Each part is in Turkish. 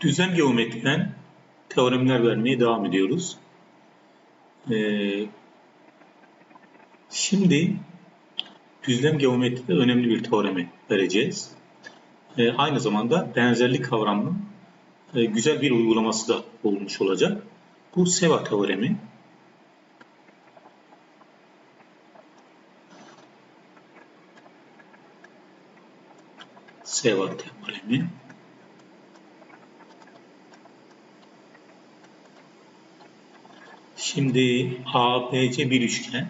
Düzlem geometriden teoremler vermeye devam ediyoruz. Ee, şimdi düzlem geometride önemli bir teoremi vereceğiz. Ee, aynı zamanda benzerlik kavramının e, güzel bir uygulaması da olmuş olacak. Bu SEVA teoremi. SEVA teoremi. Şimdi ABC bir üçgen.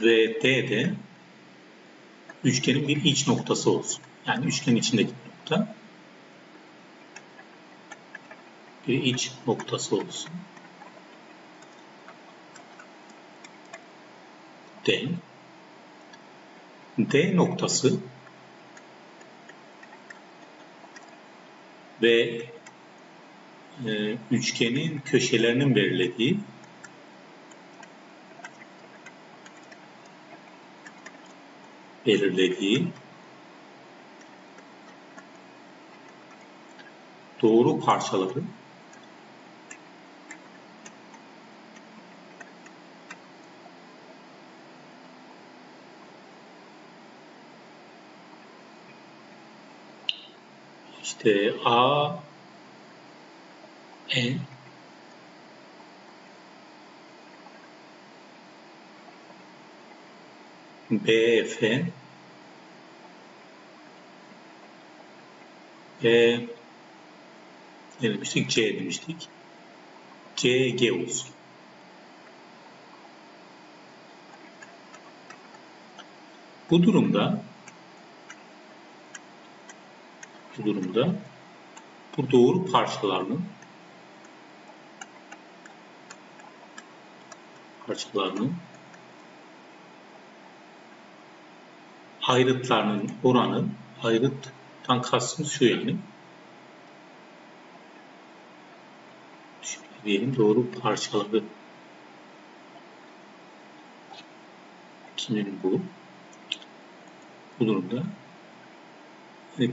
Ve D de üçgenin bir iç noktası olsun. Yani üçgen içindeki nokta bir iç noktası olsun. D. D noktası ve e, üçgenin köşelerinin belirlediği belirlediği doğru parçaları işte A N B F E ne demiştik? C demiştik. C G olsun. Bu durumda bu durumda. Bu doğru parçalarının parçalarının ayrıtlarının oranı ayrıttan kastımız şu yani. Şöyle diyelim doğru parçaları. Kimin bu? Bu durumda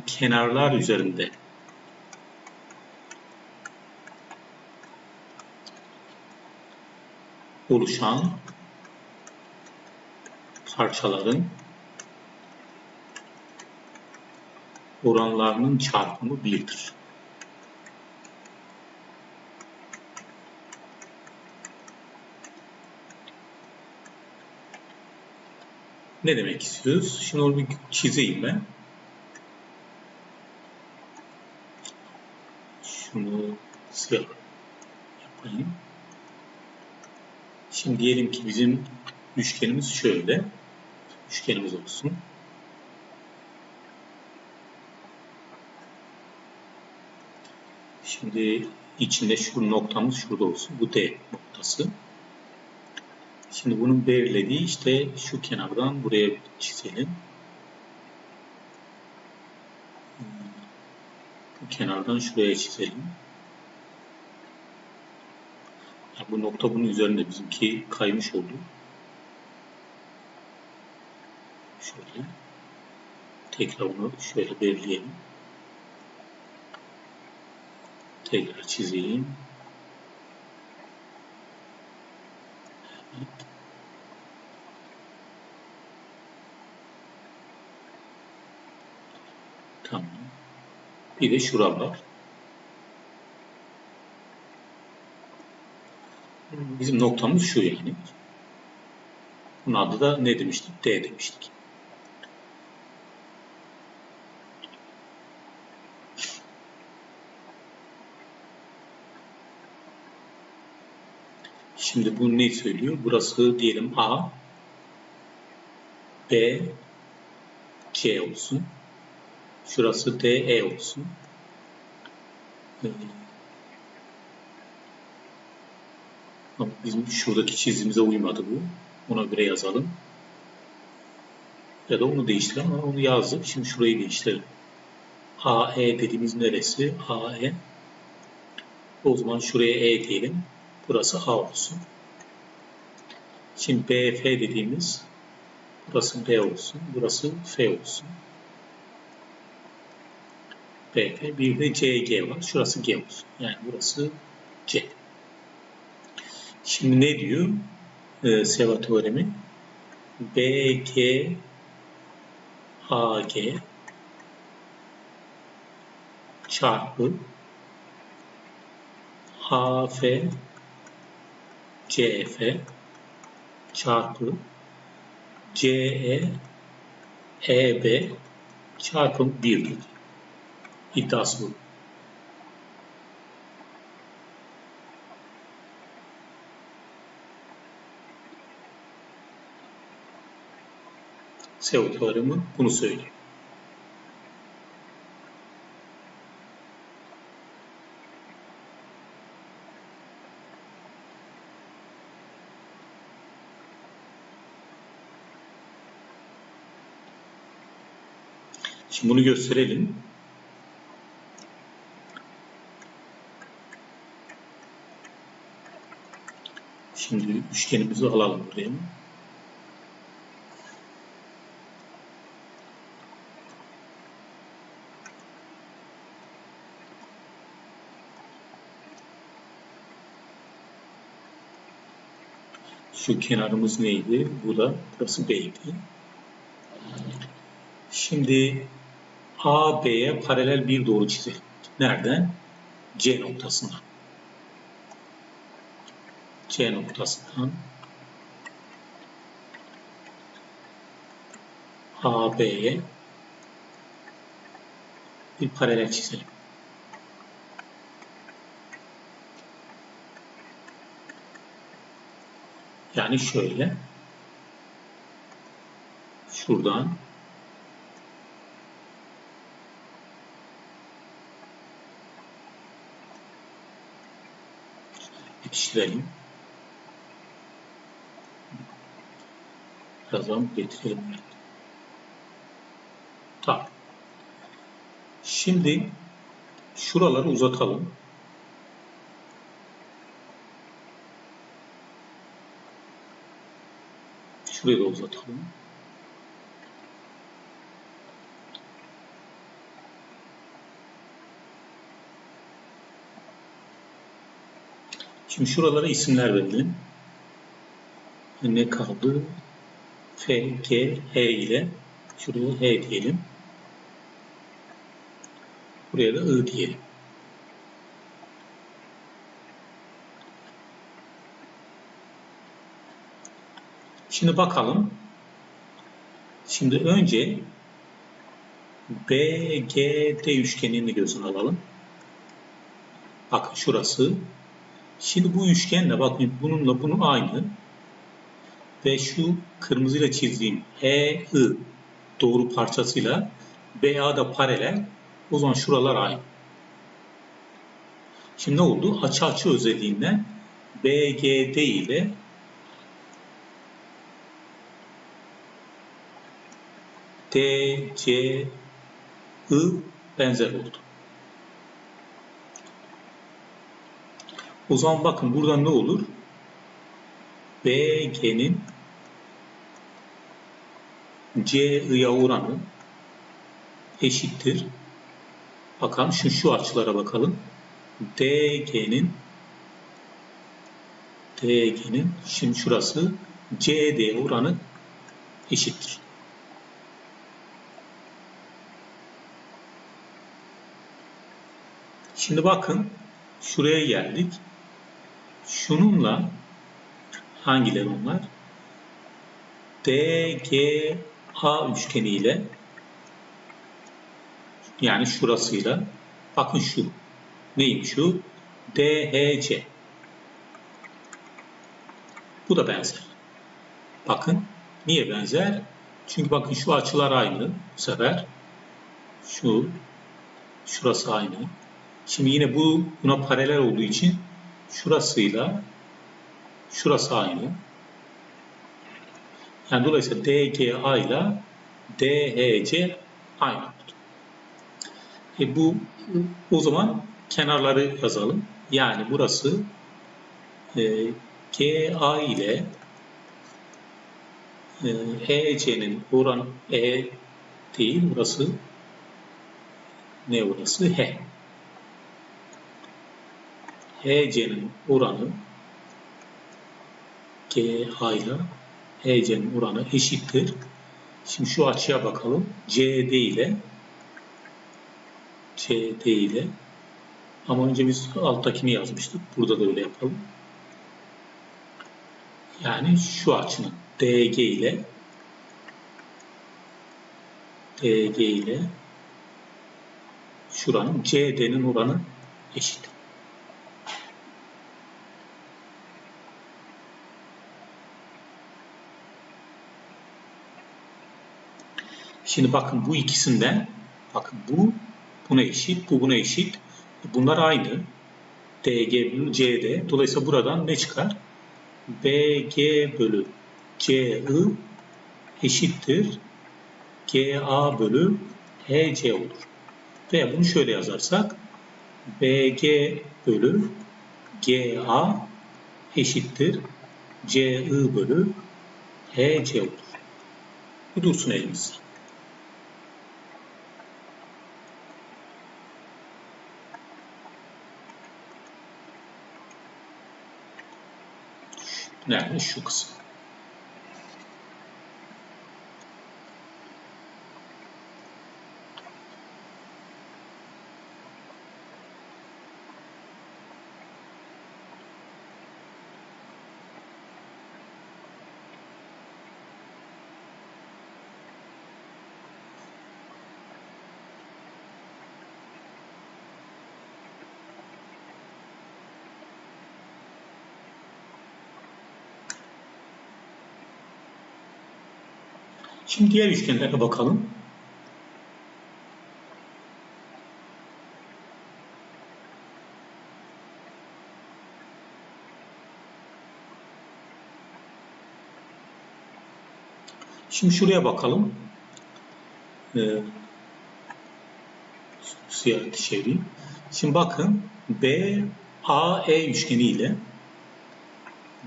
kenarlar üzerinde oluşan parçaların oranlarının çarpımı 1'dir. Ne demek istiyoruz? Şimdi onu bir çizeyim ben. Siyah yapayım. Şimdi diyelim ki bizim üçgenimiz şöyle. Üçgenimiz olsun. Şimdi içinde şu noktamız şurada olsun. Bu D noktası. Şimdi bunun belirlediği işte şu kenardan buraya çizelim. Bu kenardan şuraya çizelim. Yani bu nokta bunun üzerinde bizimki kaymış oldu. Şöyle. Tekrar onu şöyle belirleyelim. Tekrar çizeyim. Evet. Tamam. Bir de şuralar. Bizim noktamız şu yani. Bunun adı da ne demiştik? D demiştik. Şimdi bu ne söylüyor? Burası diyelim A, B, C olsun. Şurası D, E olsun. Bizim şuradaki çizimize uymadı bu. Ona göre yazalım. Ya da onu değiştirelim ama onu yazdık. Şimdi şurayı değiştirelim. AE dediğimiz neresi? AE. O zaman şuraya E diyelim. Burası A olsun. Şimdi BF dediğimiz Burası B olsun. Burası F olsun. B, F. Bir de C, G var. Şurası G olsun. Yani burası C. Şimdi ne diyor? Ee, Seva teoremi. B, G, A, G çarpı A, F, C, F çarpı CE EB çarpım 1'dir. İddiası bu. SEO teoremi bunu söylüyor. Şimdi bunu gösterelim. Şimdi üçgenimizi alalım buraya. Şu kenarımız neydi? Bu da burası B'ydi. Şimdi A, B'ye paralel bir doğru çizelim. Nereden? C noktasından. C noktasından A, B'ye bir paralel çizelim. Yani şöyle şuradan yetiştirelim. Birazdan getirelim. Tamam. Şimdi şuraları uzatalım. Şurayı da uzatalım. Şimdi şuralara isimler verelim. Ne kaldı? F, G, H ile şuraya H diyelim. Buraya da I diyelim. Şimdi bakalım. Şimdi önce BGD üçgenini gözüne alalım. Bakın şurası. Şimdi bu üçgenle bakın bununla bunu aynı. Ve şu kırmızıyla çizdiğim HI doğru parçasıyla BA da paralel. O zaman şuralar aynı. Şimdi ne oldu? Açı açı özelliğinden BGD ile D, C, I benzer oldu. O zaman bakın burada ne olur? BG'nin CI'ye oranı eşittir. Bakalım şu şu açılara bakalım. DG'nin DG'nin şimdi şurası CD oranı eşittir. Şimdi bakın şuraya geldik. Şununla hangileri onlar? DGA üçgeni ile yani şurasıyla bakın şu neymiş şu? DHC. Bu da benzer. Bakın niye benzer? Çünkü bakın şu açılar aynı bu sefer. Şu şurası aynı. Şimdi yine bu buna paralel olduğu için şurasıyla şurası aynı. Yani dolayısıyla DGA ile DHC aynı oldu. E bu o zaman kenarları yazalım. Yani burası e, GA ile e, EC'nin oran E değil burası ne orası? H. HC'nin oranı GA ile HC'nin oranı eşittir. Şimdi şu açıya bakalım. CD ile CD ile ama önce biz alttakini yazmıştık. Burada da öyle yapalım. Yani şu açının DG ile DG ile şuranın CD'nin oranı eşit. Şimdi bakın bu ikisinden bakın bu buna eşit, bu buna eşit. Bunlar aynı. DG bölü CD. Dolayısıyla buradan ne çıkar? BG bölü CI eşittir GA bölü HC olur. Veya bunu şöyle yazarsak BG bölü GA eşittir CI bölü HC olur. Bu dursun elimizde. Nē, nu šukas. Şimdi diğer üçgenlere bakalım. Şimdi şuraya bakalım. Ee, siyah çevireyim. Şimdi bakın B A E üçgeni ile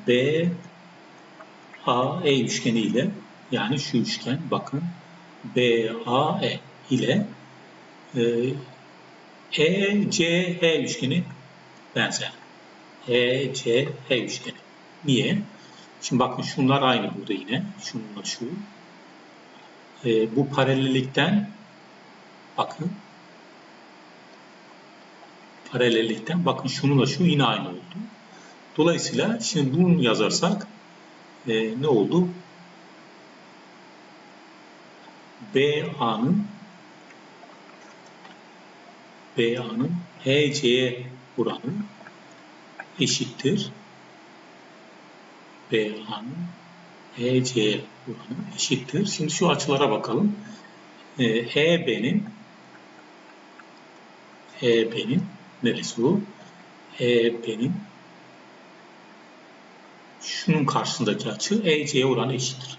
B A E üçgeni ile yani şu üçgen bakın BAE ile e, ECH üçgeni benzer. ECH üçgeni. Niye? Şimdi bakın şunlar aynı burada yine. Şununla şu. E, bu paralellikten bakın paralellikten bakın şununla şu yine aynı oldu. Dolayısıyla şimdi bunu yazarsak e, ne oldu? BA'nın BA'nın HC'ye oranı eşittir. BA'nın HC'ye oranı eşittir. Şimdi şu açılara bakalım. EB'nin EB'nin neresi bu? EB'nin şunun karşısındaki açı EC'ye oranı eşittir.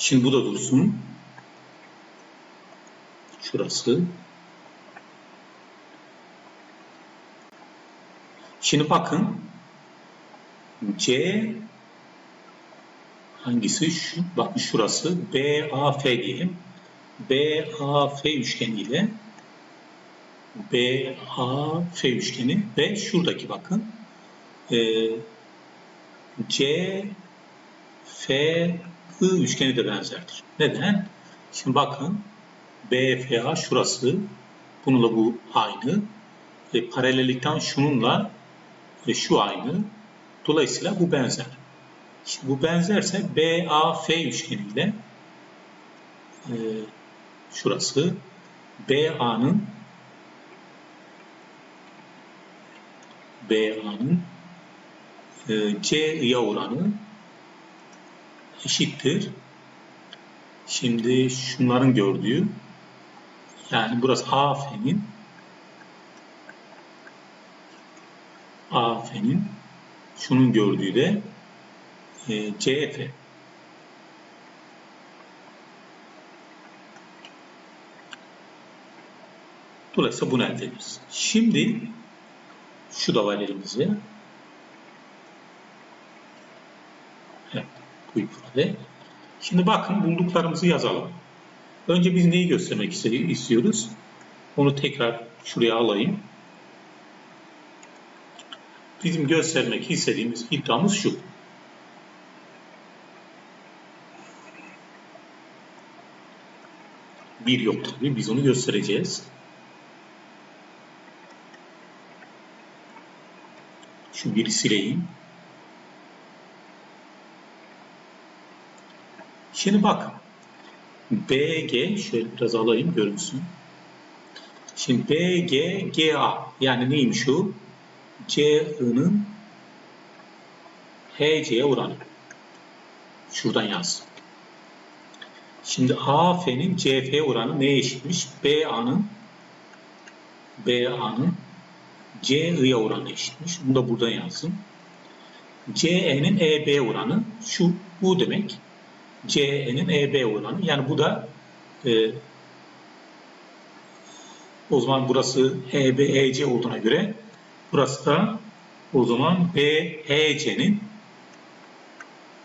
Şimdi bu da dursun. Şurası. Şimdi bakın. C hangisi? Şu, bakın şurası. B, A, F diyelim. BAF üçgeni ile BAF üçgeni ve şuradaki bakın e, CFI üçgeni de benzerdir. Neden? Şimdi bakın BFA şurası bununla bu aynı. E, paralellikten şununla e, şu aynı. Dolayısıyla bu benzer. Şimdi bu benzerse BAF üçgeniyle e, şurası BA'nın BA'nın e, C'ye oranı eşittir. Şimdi şunların gördüğü yani burası AF'nin AF'nin şunun gördüğü de e, CF. Dolayısıyla bunu elde ederiz. Şimdi şu da var elimizde. Evet, bu ifade. Şimdi bakın bulduklarımızı yazalım. Önce biz neyi göstermek istiyoruz? Onu tekrar şuraya alayım. Bizim göstermek istediğimiz iddiamız şu. Bir yok tabii. Biz onu göstereceğiz. Şu biri sileyim. Şimdi bakın. BG şöyle biraz alayım görünsün. Şimdi BG GA yani neymiş o? CI'nin HC'ye oranı. Şuradan yaz. Şimdi AF'nin CF oranı neye eşitmiş? BA'nın BA'nın CI'ye oranı eşitmiş. Bunu da buradan yazdım. CE'nin EB oranı şu bu demek. CE'nin EB oranı. Yani bu da e, o zaman burası EB, EC olduğuna göre burası da o zaman BEC'nin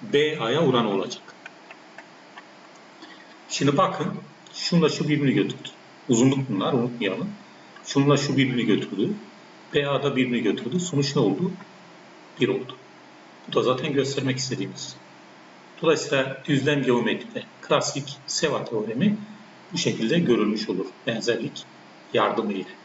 BA'ya oranı olacak. Şimdi bakın şunla şu birbirini götürdü. Uzunluk bunlar unutmayalım. Şunla şu birbirini götürdü. BA da birbirini götürdü. Sonuç ne oldu? 1 oldu. Bu da zaten göstermek istediğimiz. Dolayısıyla düzlem geometride klasik SEVA teoremi bu şekilde görülmüş olur benzerlik yardımıyla.